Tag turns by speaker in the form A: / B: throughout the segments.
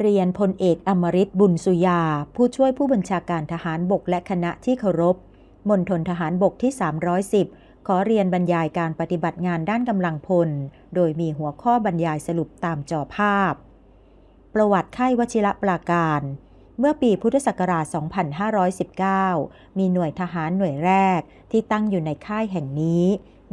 A: เรียนพลเอกอมริตบุญสุยา ผู้ช่วยผู้บัญชาการทหารบกและคณะที่เคารพมณฑลทหารบกที่ 310 ขอเรียนบรรยายการปฏิบัติงานด้านกำลังพล โดยมีหัวข้อบรรยายสรุปตามจอภาพ ประวัติค่ายวชิระปราการ เมื่อปีพุทธศักราช 2519 มีหน่วยทหารหน่วยแรกที่ตั้งอยู่ในค่ายแห่งนี้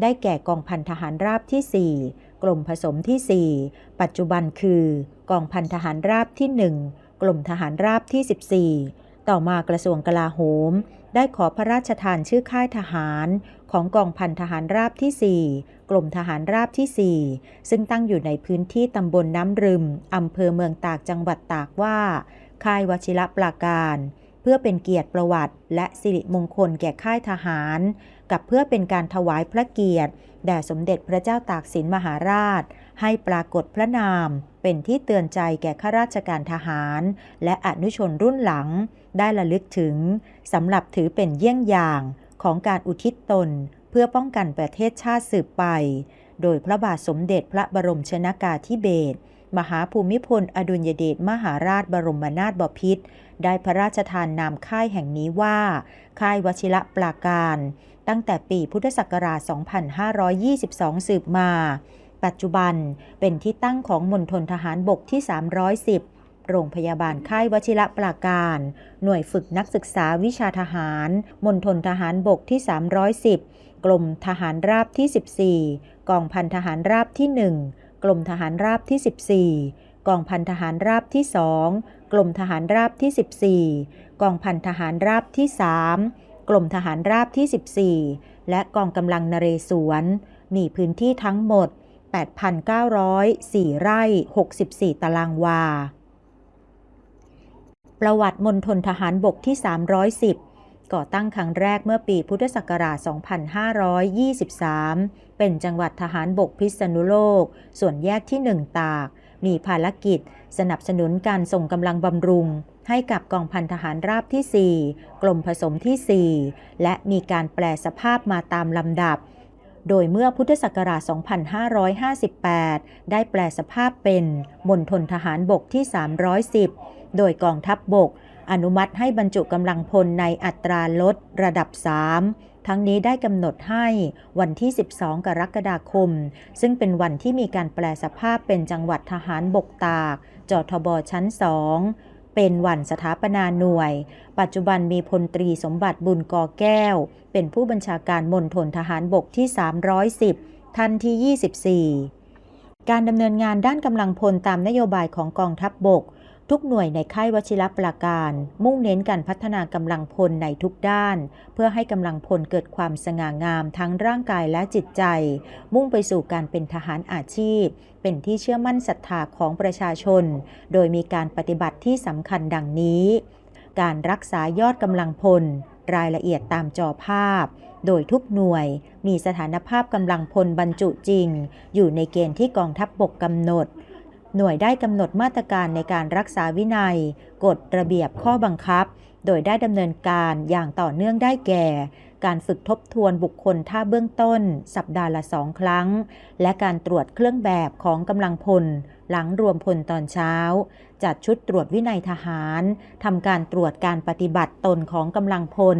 A: ได้แก่กองพันทหารราบที่ 4 กรมผสมที่ 4 ปัจจุบันคือ กองพันทหารราบที่ 1กรมทหารราบที่ 14 ต่อมากระทรวงกลาโหม ได้ขอพระราชทานชื่อค่ายทหารของกองพันทหารราบที่ 4กรมทหารราบที่ 4 ซึ่งตั้งอยู่ในพื้นที่ตำบลน้ำรึม อำเภอเมืองตากจังหวัดตากว่า ค่ายวชิระปราการ เพื่อเป็นเกียรติประวัติ และสิริมงคลแก่ค่ายทหาร กับเพื่อเป็นการถวายพระเกียรติแด่สมเด็จพระเจ้าตากสินมหาราช ให้ปรากฏพระนามเป็นที่เตือนใจแก่ข้าราชการทหาร และอนุชนรุ่นหลัง ได้ระลึกถึงสำหรับถือเป็นเยี่ยงอย่างของการอุทิศตน เพื่อป้องกันประเทศชาติสืบไป โดยพระบาทสมเด็จพระบรมชนากาธิเบศรมหาภูมิพล อดุลยเดชมหาราชบรมนาถบพิตรได้พระราชทานนามค่ายแห่งนี้ว่า ค่ายวชิระปราการ ตั้งแต่ปีพุทธศักราช 2522 สืบมา ปัจจุบันเป็นที่ตั้งของมณฑลทหารบกที่ 310 โรงพยาบาลค่ายวชิระปราการ หน่วยฝึกนักศึกษาวิชาทหาร มณฑลทหารบกที่ 310 กรมทหารราบที่ 14 กองพันทหารราบที่ 1 กรมทหารราบที่ 14 กองพันทหารราบที่ 2 กรมทหารราบที่ 14 กองพันทหารราบที่ 3 กรมทหารราบที่ 14 และกองกำลังนเรศวร มีพื้นที่ทั้งหมด 8,904 ไร่ 64 ตารางวา ประวัติมณฑลทหารบกที่ 310 ก่อตั้งครั้งแรกเมื่อปีพุทธศักราช 2523 เป็นจังหวัดทหารบกพิษณุโลก ส่วนแยกที่ 1 ตาก มีภารกิจ สนับสนุนการส่งกำลังบำรุง ให้กับกองพันทหารราบที่ 4กรมผสมที่ 4 และมีการแปลสภาพมาตามลำดับ โดยเมื่อพุทธศักราช 2558 ได้แปลสภาพเป็นมณฑลทหารบกที่ 310 โดยกองทัพบบก อนุมัติให้บรรจุกำลังพลในอัตราลดระดับ 3ทั้งนี้ได้กำหนดให้วันที่ 12 กรกฎาคม ซึ่งเป็นวันที่มีการแปลสภาพเป็นจังหวัดทหารบกตาก จทบชั้น 2 เป็นวันสถาปนาหน่วย ปัจจุบันมีพลตรีสมบัติบุญกอแก้ว เป็นผู้บัญชาการมณฑลทหารบกที่ 310 ทันที่ 24 การดำเนินงานด้านกำลังพลตามนโยบายของกองทัพบบก ทุกหน่วยในค่ายวชิรปราการ มุ่งเน้นการพัฒนากำลังพลในทุกด้าน เพื่อให้กำลังพลเกิดความสง่างามทั้งร่างกายและจิตใจ มุ่งไปสู่การเป็นทหารอาชีพ เป็นที่เชื่อมั่นศรัทธาของประชาชน โดยมีการปฏิบัติที่สำคัญดังนี้ การรักษายอดกำลังพล รายละเอียดตามจอภาพ โดยทุกหน่วยมีสถานภาพกำลังพลบรรจุจริง อยู่ในเกณฑ์ที่กองทัพบบกกำหนด หน่วยได้กำหนดมาตรการในการรักษาวินัย กฎระเบียบข้อบังคับ โดยได้ดำเนินการอย่างต่อเนื่องได้แก่ การฝึกทบทวนบุคคลท่าเบื้องต้น สัปดาห์ละสองครั้ง และการตรวจเครื่องแบบของกำลังพล หลังรวมพลตอนเช้า จัดชุดตรวจวินัยทหารทำการตรวจการปฏิบัติตนของกำลังพล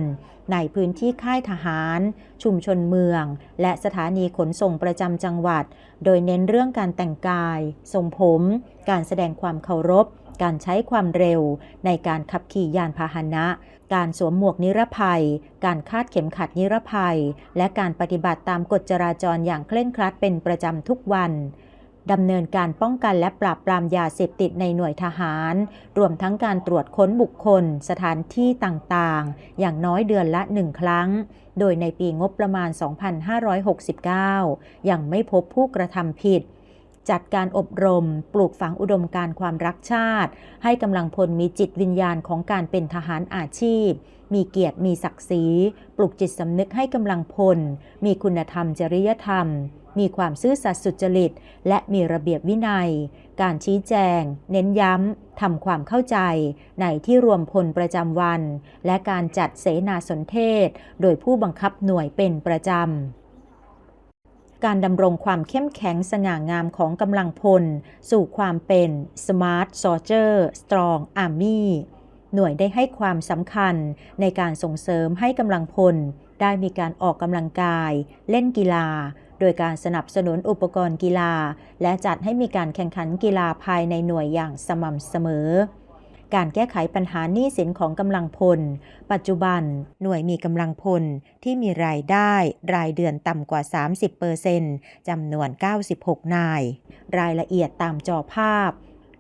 A: ในพื้นที่ค่ายทหาร ชุมชนเมือง และสถานีขนส่งประจำจังหวัด โดยเน้นเรื่องการแต่งกาย ทรงผม การแสดงความเคารพ การใช้ความเร็ว ในการขับขี่ยานพาหนะ การสวมหมวกนิรภัย การคาดเข็มขัดนิรภัย และการปฏิบัติตามกฎจราจรอย่างเคร่งครัดเป็นประจำทุกวัน ดำเนินการป้องกันและปราบปรามยาเสพติดในหน่วยทหาร รวมทั้งการตรวจค้นบุคคล สถานที่ต่างๆ อย่างน้อยเดือนละหนึ่งครั้ง โดยในปีงบประมาณ 2569 ยังไม่พบผู้กระทำผิดจัดการอบรม ปลูกฝังอุดมการความรักชาติ ให้กำลังพลมีจิตวิญญาณของการเป็นทหารอาชีพ มีเกียรติมีศักดิ์ศรี ปลุกจิตสำนึกให้กำลังพล มีคุณธรรมจริยธรรม มีความซื่อสัตย์สุจริต และมีระเบียบวินัย การชี้แจง เน้นย้ำ ทำความเข้าใจ ในที่รวมพลประจำวัน และการจัดเสนาสนเทศ โดยผู้บังคับหน่วยเป็นประจำการดำรงความเข้มแข็งสง่างามของกำลังพล สู่ความเป็น Smart Soldier Strong Army หน่วยได้ให้ความสำคัญในการส่งเสริมให้กำลังพล ได้มีการออกกำลังกาย เล่นกีฬา โดยการสนับสนุนอุปกรณ์กีฬา และจัดให้มีการแข่งขันกีฬาภายในหน่วยอย่างสม่ำเสมอ การแก้ไขปัญหาหนี้สินของกำลังพล ปัจจุบัน หน่วยมีกำลังพลที่มีรายได้ รายเดือนต่ำกว่า 30%จำนวน 96 นาย รายละเอียดตามจอภาพ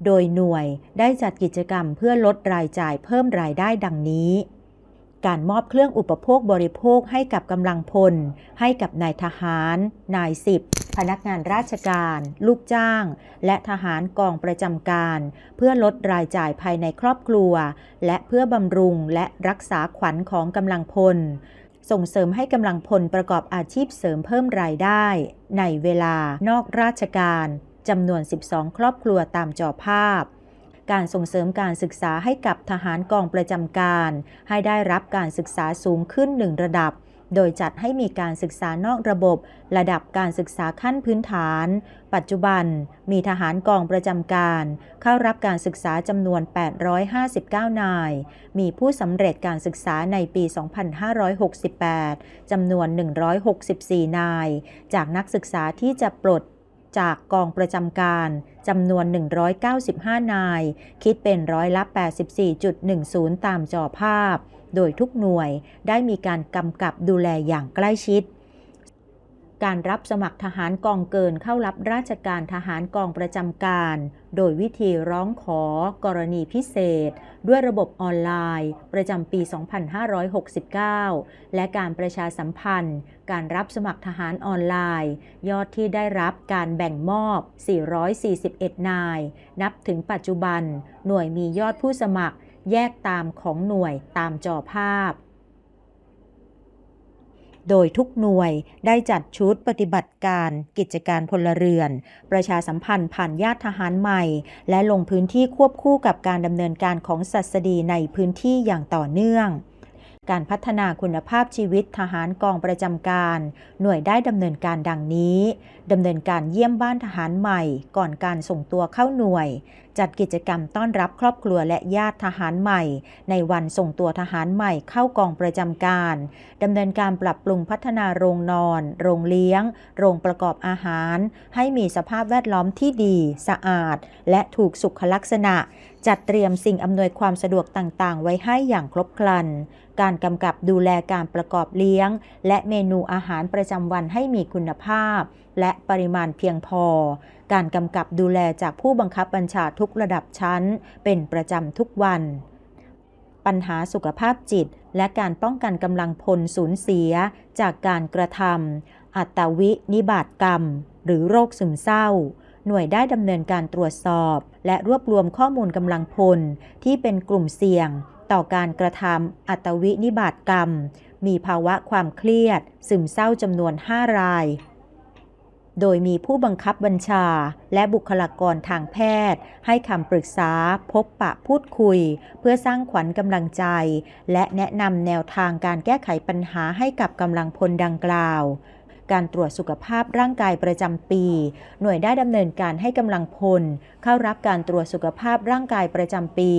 A: โดยหน่วยได้จัดกิจกรรมเพื่อลดรายจ่ายเพิ่มรายได้ดังนี้ การมอบเครื่องอุปโภคบริโภคให้กับกำลังพล ให้กับนายทหาร นายสิบ พนักงานราชการ ลูกจ้าง และทหารกองประจำการ เพื่อลดรายจ่ายภายในครอบครัว และเพื่อบำรุงและรักษาขวัญของกำลังพล ส่งเสริมให้กำลังพลประกอบอาชีพเสริมเพิ่มรายได้ ในเวลานอกราชการจำนวน 12 ครอบครัวตามจอภาพ การส่งเสริมการศึกษาให้กับทหารกองประจำการ ให้ได้รับการศึกษาสูงขึ้นหนึ่งระดับ โดยจัดให้มีการศึกษานอกระบบ ระดับการศึกษาขั้นพื้นฐาน ปัจจุบัน มีทหารกองประจำการ เข้ารับการศึกษาจำนวน 859 นาย มีผู้สำเร็จการศึกษาในปี 2568 จำนวน 164 นาย จากนักศึกษาที่จะปลด จากกองประจำการจำนวน 195 นาย คิดเป็นร้อยละ 84.10 ตามจอภาพ โดยทุกหน่วยได้มีการกำกับดูแลอย่างใกล้ชิด การรับสมัครทหารกองเกินเข้ารับราชการทหารกองประจำการ โดยวิธีร้องขอกรณีพิเศษ ด้วยระบบออนไลน์ ประจำปี 2569 และการประชาสัมพันธ์ การรับสมัครทหารออนไลน์ ยอดที่ได้รับการแบ่งมอบ 441 นาย นับถึงปัจจุบัน หน่วยมียอดผู้สมัครแยกตามของหน่วยตามจอภาพ โดยทุกหน่วยได้จัดชุดปฏิบัติการกิจการพลเรือน ประชาสัมพันธ์ผ่านญาติทหารใหม่ และลงพื้นที่ควบคู่กับการดำเนินการของสัสดีในพื้นที่อย่างต่อเนื่องการพัฒนาคุณภาพชีวิตทหารกองประจำการ หน่วยได้ดำเนินการดังนี้ ดำเนินการเยี่ยมบ้านทหารใหม่ ก่อนการส่งตัวเข้าหน่วย จัดกิจกรรมต้อนรับครอบครัวและญาติทหารใหม่ ในวันส่งตัวทหารใหม่เข้ากองประจำการดำเนินการปรับปรุงพัฒนาโรงนอน โรงเลี้ยง โรงประกอบอาหาร ให้มีสภาพแวดล้อมที่ดี สะอาด และถูกสุขลักษณะ จัดเตรียมสิ่งอำนวยความสะดวกต่างๆ ไว้ให้อย่างครบครัน การกำกับดูแลการประกอบเลี้ยง และเมนูอาหารประจำวันให้มีคุณภาพ และปริมาณเพียงพอ การกำกับดูแลจากผู้บังคับบัญชาทุกระดับชั้น เป็นประจำทุกวัน ปัญหาสุขภาพจิต และการป้องกันกำลังพลสูญเสีย จากการกระทำอัตวินิบาตกรรม หรือโรคซึมเศร้า หน่วยได้ดำเนินการตรวจสอบ และรวบรวมข้อมูลกำลังพล ที่เป็นกลุ่มเสี่ยง ต่อการกระทำอัตวินิบาตกรรม มีภาวะความเครียด ซึมเศร้าจำนวน 5 ราย โดยมีผู้บังคับบัญชา และบุคลากรทางแพทย์ ให้คำปรึกษาพบปะพูดคุย เพื่อสร้างขวัญกำลังใจ และแนะนำแนวทางการแก้ไขปัญหาให้กับกำลังพลดังกล่าวการตรวจสุขภาพร่างกายประจำปี หน่วยได้ดำเนินการให้กำลังพล เข้ารับการตรวจสุขภาพร่างกายประจำปี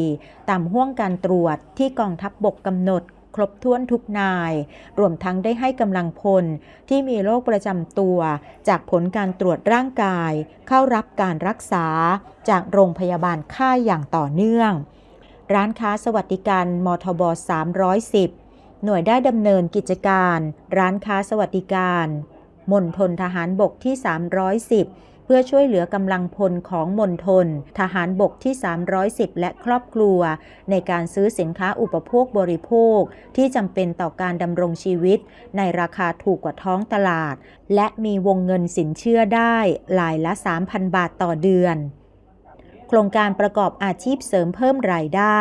A: ตามห่วงการตรวจที่กองทัพบบกกำหนด ครบถ้วนทุกนาย รวมทั้งได้ให้กำลังพลที่มีโรคประจำตัว จากผลการตรวจร่างกาย เข้ารับการรักษา จากโรงพยาบาลค่ายอย่างต่อเนื่อง ร้านค้าสวัสดิการมทบ 310 หน่วยได้ดำเนินกิจการ ร้านค้าสวัสดิการมณฑลทหารบกที่ 310 เพื่อช่วยเหลือกำลังพลของมณฑลทหารบกที่ 310 และครอบครัว ในการซื้อสินค้าอุปโภคบริโภค ที่จำเป็นต่อการดำรงชีวิต ในราคาถูกกว่าท้องตลาด และมีวงเงินสินเชื่อได้หลายละ 3,000 บาทต่อเดือน โครงการประกอบอาชีพเสริมเพิ่มรายได้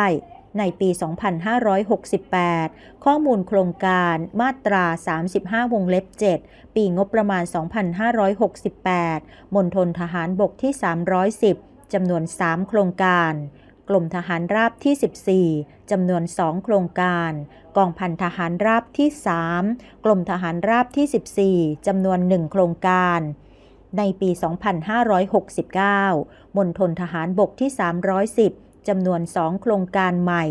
A: ในปี 2568 ข้อมูลโครงการมาตรา 35 วงเล็บ 7 ปีงบประมาณ 2568 มณฑลทหารบกที่ 310 จำนวน 3 โครงการกรมทหารราบที่ 14 จำนวน 2 โครงการ กองพันทหารราบที่ 3 กรมทหารราบที่ 14 จำนวน 1 โครงการ ในปี 2569 มณฑลทหารบกที่ 310 จำนวน 2 โครงการใหม่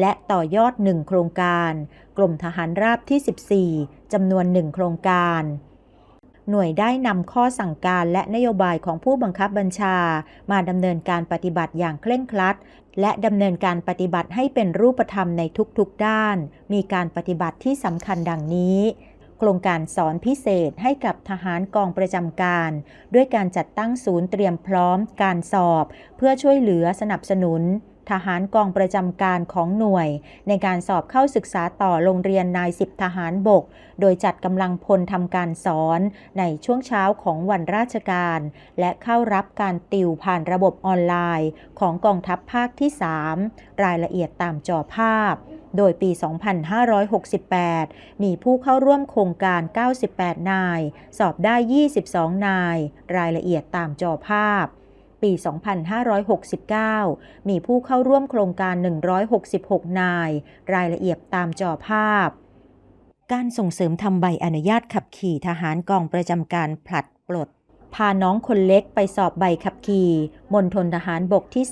A: และต่อยอด 1 โครงการกรมทหารราบที่ 14 จำนวน 1 โครงการหน่วยได้นำข้อสั่งการและนโยบายของผู้บังคับบัญชา มาดำเนินการปฏิบัติอย่างเคร่งครัด และดำเนินการปฏิบัติให้เป็นรูปธรรมในทุกๆด้าน มีการปฏิบัติที่สำคัญดังนี้ ครงการสอนพิเศษให้กับทหารกองประจำการ ด้วยการจัดตั้งศูนย์เตรียมพร้อมการสอบ เพื่อช่วยเหลือสนับสนุน ทหารกองประจำการของหน่วย ในการสอบเข้าศึกษาต่อโรงเรียนนายสิบทหารบก โดยจัดกำลังพลทำการสอนในช่วงเช้าของวันราชการ และเข้ารับการติวผ่านระบบออนไลน์ ของกองทัพภาคที่ 3 รายละเอียดตามจอภาพ โดยปี 2568 มีผู้เข้าร่วมโครงการ 98 นาย สอบได้ 22 นาย รายละเอียดตามจอภาพ ปี 2569 มีผู้เข้าร่วมโครงการ 166 นาย รายละเอียดตามจอภาพ การส่งเสริมทำใบอนุญาตขับขี่ทหารกองประจำการผลัดปลด พาน้องคนเล็กไปสอบใบขับขี่มณฑลทหารบกที่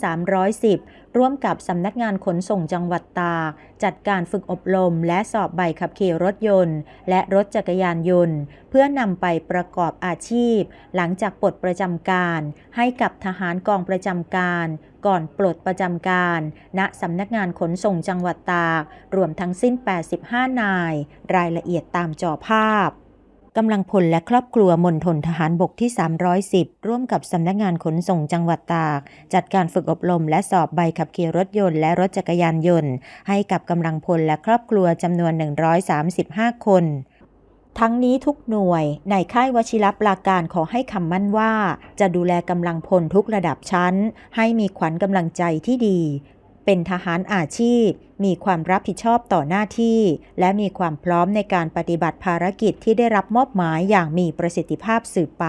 A: 310 ร่วมกับสำนักงานขนส่งจังหวัดตาก จัดการฝึกอบรมและสอบใบขับขี่รถยนต์ และรถจักรยานยนต์ เพื่อนำไปประกอบอาชีพ หลังจากปลดประจำการ ให้กับทหารกองประจำการ ก่อนปลดประจำการ ณสำนักงานขนส่งจังหวัดตาก รวมทั้งสิ้น 85 นาย รายละเอียดตามจอภาพ กำลังพลและครอบครัวมณฑลทหารบกที่ 310 ร่วมกับสำนักงานขนส่งจังหวัดตาก จัดการฝึกอบรมและสอบใบขับขี่รถยนต์และรถจักรยานยนต์ ให้กับกำลังพลและครอบครัวจำนวน 135 คนทั้งนี้ทุกหน่วยในค่ายวชิรปราการขอให้คำมั่นว่า จะดูแลกำลังพลทุกระดับชั้น ให้มีขวัญกำลังใจที่ดี เป็นทหารอาชีพ มีความรับผิดชอบต่อหน้าที่ และมีความพร้อมในการปฏิบัติภารกิจที่ได้รับมอบหมายอย่างมีประสิทธิภาพสืบไป